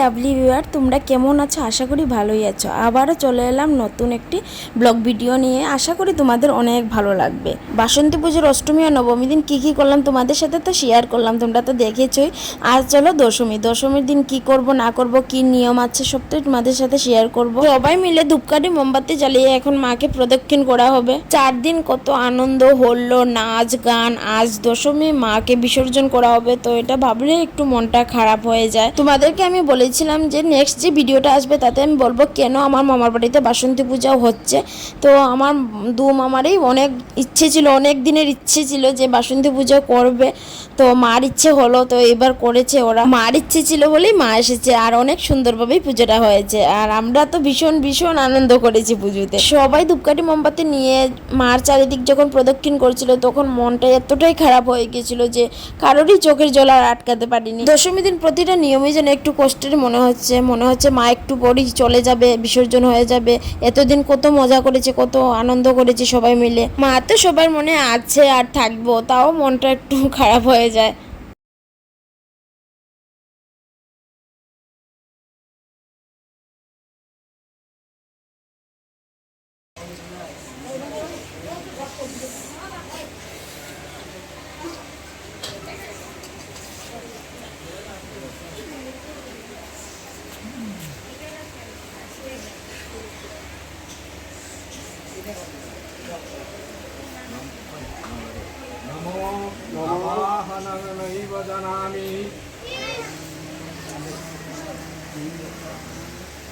Lovely viewer তোমরা কেমন আছো? আশা করি ভালোই আছো। আবারও চলে এলাম নতুন একটি ব্লগ ভিডিও নিয়ে। আশা করি তোমাদের অনেক ভালো লাগবে। বাসন্তী পুজোর অষ্টমী আর নবমী দিন কী কী করলাম তোমাদের সাথে তো শেয়ার করলাম, তোমরা তো দেখেছোই। আর চলো দশমী। দশমীর দিন কি করব, না করব, কি নিয়ম আছে, সব তো তোমাদের সাথে শেয়ার করব। সবাই মিলে ধূপকাঠি, মোমবাতি জ্বালিয়ে এখন মাকে প্রদক্ষিণ করা হবে। চার দিন কত আনন্দ, হলো নাচ, গান। আজ দশমী মাকে বিসর্জন করা হবে, তো এটা ভাবলে একটু মনটা খারাপ হয়ে যায়। তোমাদেরকে আমি বলেছিলাম যে নেক্সট যে ভিডিওটা আসবে তাতে আমি বলব কেন আমার মামার বাড়িতে বাসন্তী পূজাও হচ্ছে। তো আমার দু মামারই অনেক ইচ্ছে ছিল, অনেক দিনের ইচ্ছে ছিল যে বাসন্তী পূজা করবে। তো মার ইচ্ছে হলো, তো এবার করেছে ওরা। মার ইচ্ছে ছিল বলেই মা এসেছে আর অনেক সুন্দরভাবেই পুজোটা হয়েছে। আর আমরা তো ভীষণ ভীষণ আনন্দ করেছি পুজোতে। সবাই ধূপকাঠি মোমবাতি নিয়ে মার চারিদিক যখন প্রদক্ষিণ করছিল, তখন মনটা এতটাই খারাপ হয়ে গেছিল যে কারোরই চোখের জল আর আটকাতে পারিনি। দশমী দিন প্রতিটা নিয়মই যেন একটু কষ্টের মনে হচ্ছে মনে হচ্ছে মা একটু পরই চলে যাবে, বিসর্জন হয়ে যাবে। এতদিন কত মজা করেছে, কত আনন্দ করেছে সবাই মিলে। মা তো সবার মনে আছে আর থাকব, তাও মনটা একটু খারাপ হয়ে যায়।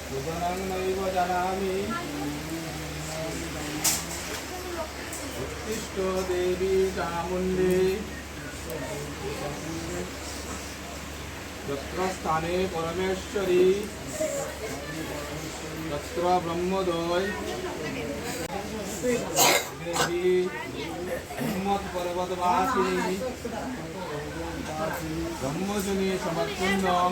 ভুবনং নৈব জানামি। উৎকৃষ্ট দেবী চামুণ্ডে। যত্র স্থানে পরমেশ্বরী। তত্র ব্রহ্মদয়। দেবী হিম্মত পর্বতবাসিনী ব্রহ্মজনী সমর্পণ।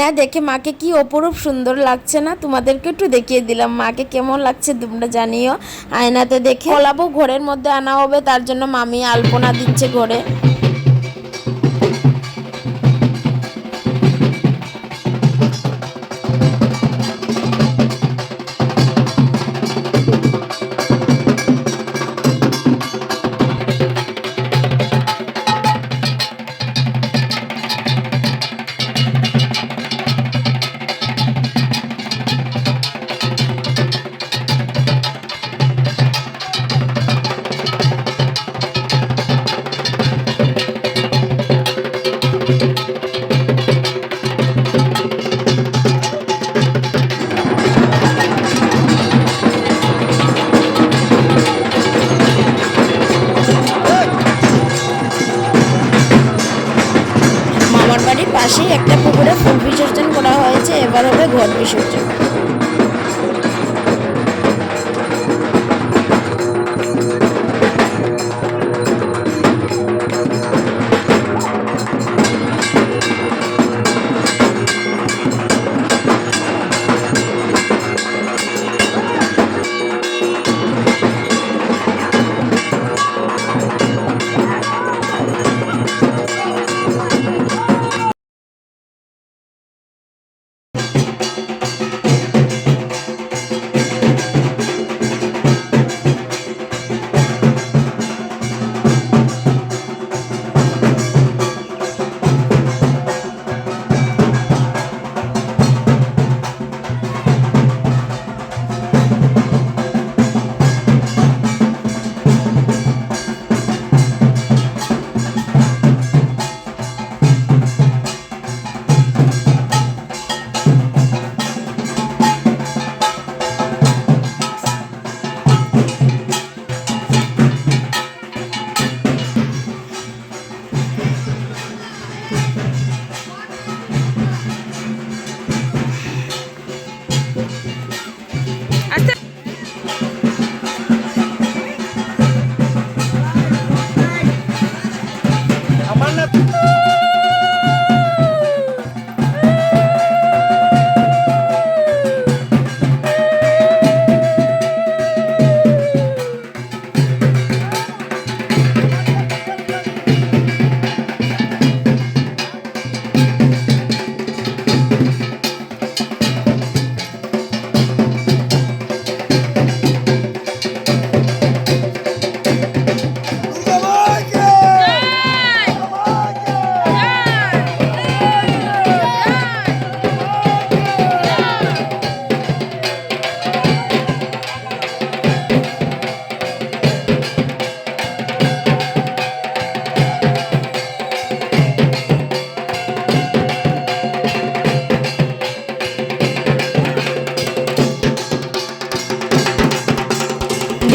আয়না দেখে মাকে কি অপরূপ সুন্দর লাগছে না? তোমাদেরকে একটু দেখিয়ে দিলাম। মাকে কেমন লাগছে তোমরা জানিও। আয়নাতে দেখে কলাবো ঘরের মধ্যে আনা হবে, তার জন্য মামি আলপনা দিচ্ছে ঘরে। ঘর বিসর্জন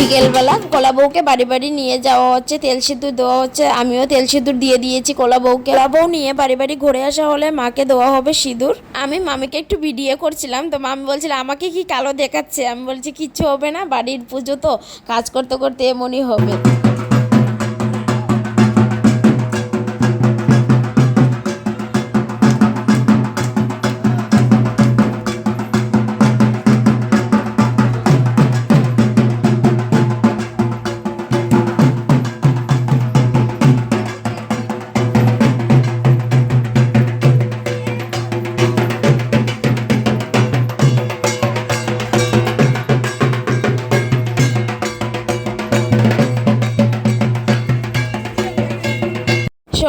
বিকেলবেলা কলা বউকে বাড়ি বাড়ি নিয়ে যাওয়া হচ্ছে, তেল সিঁদুর দেওয়া হচ্ছে, আমিও তেল সিঁদুর দিয়ে দিয়েছি কলা বউকে। কলা বউ নিয়ে বাড়ি বাড়ি ঘুরে আসা হলে মাকে দেওয়া হবে সিঁদুর। আমি মামিকে একটু ভিডিও করছিলাম, তো মামি বলছিল, আমাকে কি কালো দেখাচ্ছে? আমি বলছি, কিচ্ছু হবে না, বাড়ির পুজো তো, কাজ করতে করতে এমনই হবে।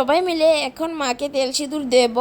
সবাই মিলে এখন মাকে তেল সিঁদুর দেব।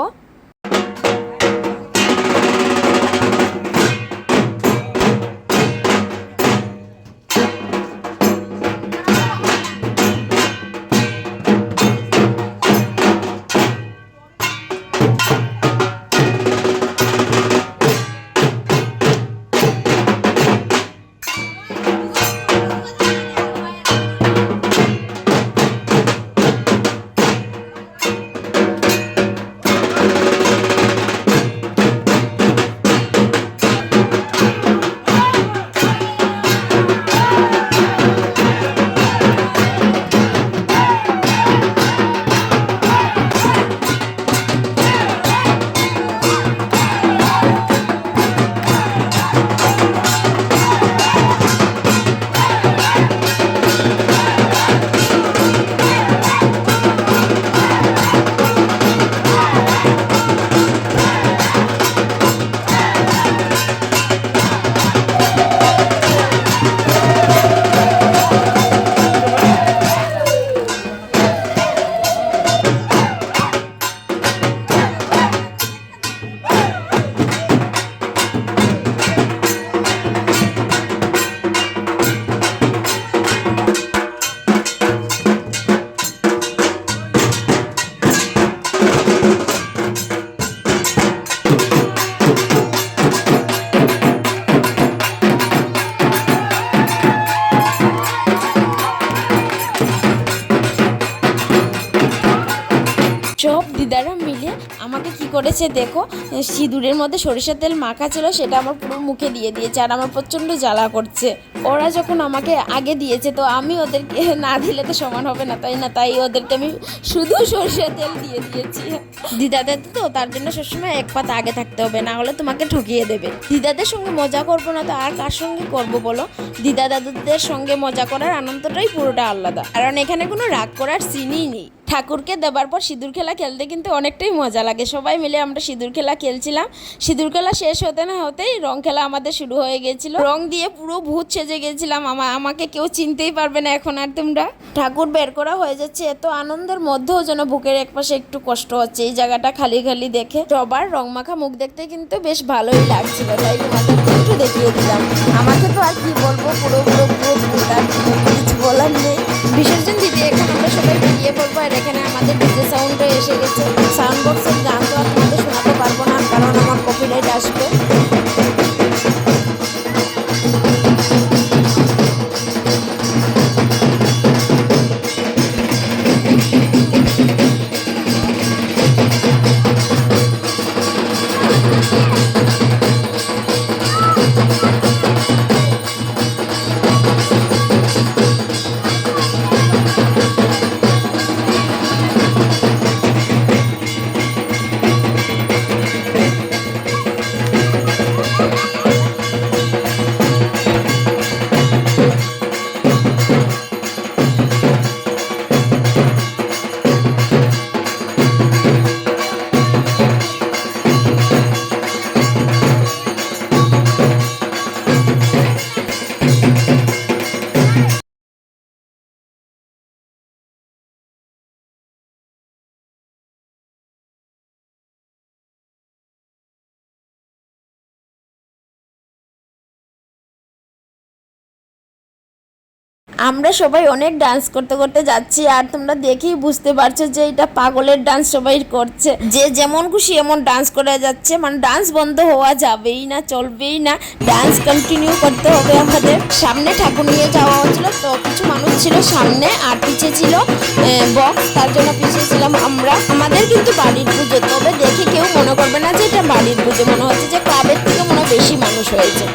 দিদারা মিলে আমাকে কি করেছে দেখো সিঁদুরের মধ্যে সরিষার তেল মাখা ছিল, সেটা আমার পুরো মুখে দিয়ে দিয়েছে আর আমার প্রচণ্ড জ্বালা করছে। ওরা যখন আমাকে আগে দিয়েছে, তো আমি ওদেরকে না দিলে তো সমান হবে না, তাই না? তাই ওদেরকে আমি শুধু সরিষার তেল দিয়ে দিয়েছি। দিদাদের তো তার জন্য সবসময় এক পাতা আগে থাকতে হবে, না হলে তোমাকে ঠকিয়ে দেবে। দিদাদের সঙ্গে মজা করব না তো আর কার সঙ্গে করব বলো? দিদা দাদুদের সঙ্গে মজা করার আনন্দটাই পুরোটা আলাদা। কারণ এখানে কোনো রাগ করার সিনই নেই। ঠাকুরকে দেবার পর সিঁদুর খেলা খেলতে কিন্তু অনেকটাই মজা লাগে। সবাই মিলে আমরা সিঁদুর খেলা খেলছিলাম। সিঁদুর খেলা শেষ হতে না হতেই রং খেলা আমাদের শুরু হয়ে গেছিল। রং দিয়ে পুরো ভূত সেজে গেছিলাম। আমা আমাকে কেউ চিনতেই পারবে না এখন আর তোমরা। ঠাকুর বের করা হয়ে যাচ্ছে। এত আনন্দের মধ্যেও যেন বুকের একপাশে একটু কষ্ট হচ্ছে এই জায়গাটা খালি খালি দেখে। সবার রং মাখা মুখ দেখতে কিন্তু বেশ ভালোই লাগছিল। তাই তোমাদের একটু দেখিয়ে দিলাম। আমাকে সাউন্ডও এসে গেছে আমরা সবাই অনেক ডান্স করতে করতে যাচ্ছি আর তোমরা দেখেই বুঝতে পারছ যে এটা পাগলের ডান্স সবাই করছে। যে যেমন খুশি এমন ডান্স করে যাচ্ছে। মানে ডান্স বন্ধ হওয়া যাবেই না, চলবেই না। ডান্স কন্টিনিউ করতে হবে আমাদের। সামনে ঠাকুর নিয়ে যাওয়া হচ্ছিল, তো কিছু মানুষ ছিল সামনে আর পিছিয়ে ছিল বক্স তার জন্য পিছিয়ে ছিলাম আমরা। আমাদের কিন্তু বাড়ির পুজো, তবে দেখে কেউ মনে করবে না যে এটা বাড়ির পুজো। মনে হচ্ছে যে ক্লাবের থেকে মনে বেশি মানুষ হয়েছে।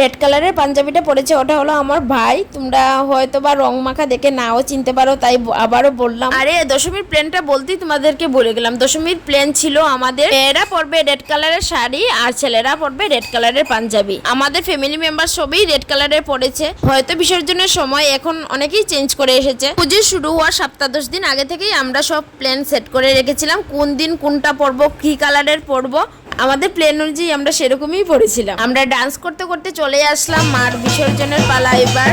রেড কালারের পাঞ্জাবিটা পরেছে ওটা হলো আমার ভাই। তোমরা হয়তো বা রং মাখা দেখে নাও, চিনতে পারো, তাই আবারও বললাম। আরে, দশমীর প্ল্যানটা বলতেই তোমাদেরকে বলে গেলাম। দশমীর প্ল্যান ছিল আমাদের, মেয়েরা পরবে রেড কালারের শাড়ি আর ছেলেরা পরবে রেড কালারের পাঞ্জাবি। আমাদের ফ্যামিলি মেম্বার সবই রেড কালারের পরেছে হয়তো বিসর্জনের সময় এখন অনেকেই চেঞ্জ করে এসেছে। পুজো শুরু হওয়ার সপ্তাহ দশ দিন আগে থেকেই আমরা সব প্ল্যান সেট করে রেখেছিলাম। কোন দিন কোনটা পরবো, কি কালারের পরবো আমাদের প্লেন অনুযায়ী আমরা সেরকমই পড়েছিলাম। আমরা ডান্স করতে করতে চলে আসলাম মার বিসর্জনের পালা এবার।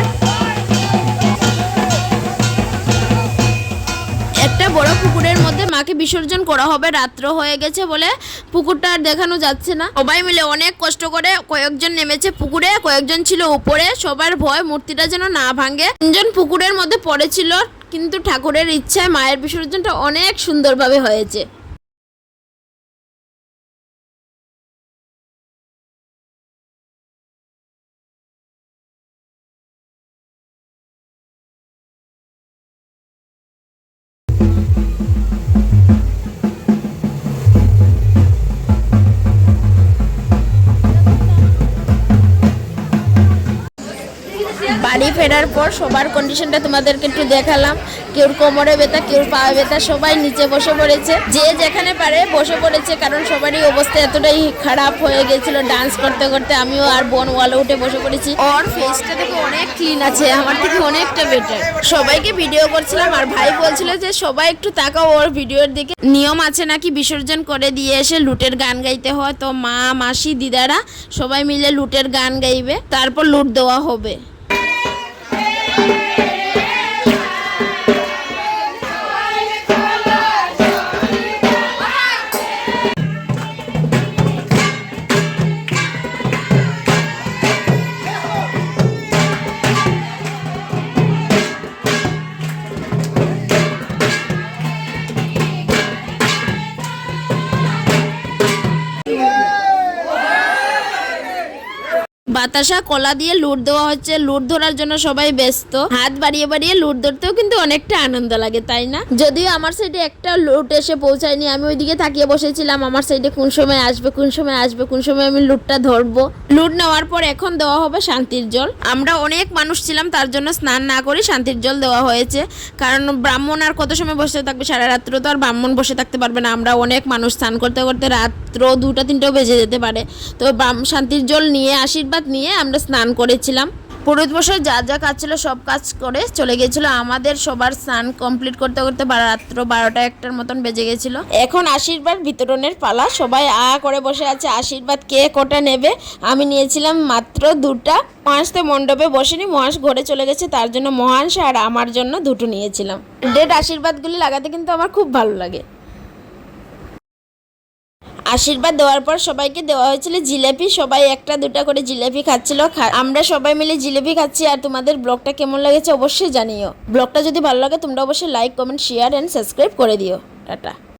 একটা বড় পুকুরের মধ্যে মাকে বিসর্জন করা হবে, রাত্র হয়ে গেছে বলে পুকুরটা আর দেখানো যাচ্ছে না। সবাই মিলে অনেক কষ্ট করে কয়েকজন নেমেছে পুকুরে, কয়েকজন ছিল উপরে। সবার ভয় মূর্তিটা যেন না ভাঙে। তিনজন পুকুরের মধ্যে পড়েছিল, কিন্তু ঠাকুরের ইচ্ছায় মায়ের বিসর্জনটা অনেক সুন্দরভাবে হয়েছে। ফেরার পর সবার কন্ডিশনটা তোমাদেরকে একটু দেখালাম। কেউ কোমরে ব্যথা কেউ পা ব্যথা, সবাই নিচে বসে পড়েছে। যে যেখানে পারে বসে পড়েছে, কারণ সবারই অবস্থা এতটাই খারাপ হয়ে গেছিল ডান্স করতে করতে। আমিও আর বোন ওয়ালে উঠে বসে পড়েছি। ওর ফেসটা থেকে অনেক ক্লিন আছে, আমার থেকে অনেকটা বেটার সবাইকে ভিডিও করছিলাম আর ভাই বলছিল যে, সবাই একটু তাকাও ওর ভিডিওর দিকে। নিয়ম আছে নাকি বিসর্জন করে দিয়ে এসে লুটের গান গাইতে হয়? তো মা, মাসি, দিদারা সবাই মিলে লুটের গান গাইবে, তারপর লুট দেওয়া হবে। Yeah. বাতাসা কলা দিয়ে লুট দেওয়া হচ্ছে। লুট ধরার জন্য সবাই ব্যস্ত। হাত বাড়িয়ে বাড়িয়ে লুট ধরতেও কিন্তু অনেকটা আনন্দ লাগে, তাই না? যদিও আমার সাইডে একটা লুট এসে পৌঁছায়নি। আমি ওইদিকে তাকিয়ে বসেছিলাম। আমার সাইডে কোন সময় আসবে, কোন সময় আসবে, কোন সময় আমি লুটটা ধরবো। লুট নেওয়ার পর এখন দেওয়া হবে শান্তির জল। আমরা অনেক মানুষ ছিলাম, তার জন্য স্নান না করে শান্তির জল দেওয়া হয়েছে। কারণ ব্রাহ্মণ আর কত সময় বসে থাকবে? সারা রাত্র তো আর ব্রাহ্মণ বসে থাকতে পারবে না। আমরা অনেক মানুষ, স্নান করতে করতে রাত্র দুটা, তিনটেও বেজে যেতে পারে। তো শান্তির জল নিয়ে, আশীর্বাদ নিয়ে আমরা স্নান করেছিলাম। পুরোহিত বসে যা যা কাজ ছিল সব কাজ করে চলে গেছিল। আমাদের সবার স্নান কমপ্লিট করতে করতে রাত্র বারোটা একটার মতন বেজে গেছিল। এখন আশীর্বাদ বিতরণের পালা। সবাই আ করে বসে আছে। আশীর্বাদ কে কটা নেবে? আমি নিয়েছিলাম মাত্র দুটা। মহাশ তো মণ্ডপে বসেনি। মহাশ ঘরে চলে গেছে। তার জন্য মহাশ আর আমার জন্য দুটো নিয়েছিলাম। ডেট আশীর্বাদগুলি লাগাতে কিন্তু আমার খুব ভালো লাগে। আশীর্বাদ দেওয়ার পর সবাইকে দেওয়া হয়েছিল জিলেপি। সবাই একটা, দুটা করে জিলেপি খাচ্ছিল। আমরা সবাই মিলে জিলেপি খাচ্ছি আর তোমাদের ব্লগটা কেমন লেগেছে অবশ্যই জানিও। ব্লগটা যদি ভালো লাগে তোমরা অবশ্যই like comment share and subscribe করে দিও। টাটা।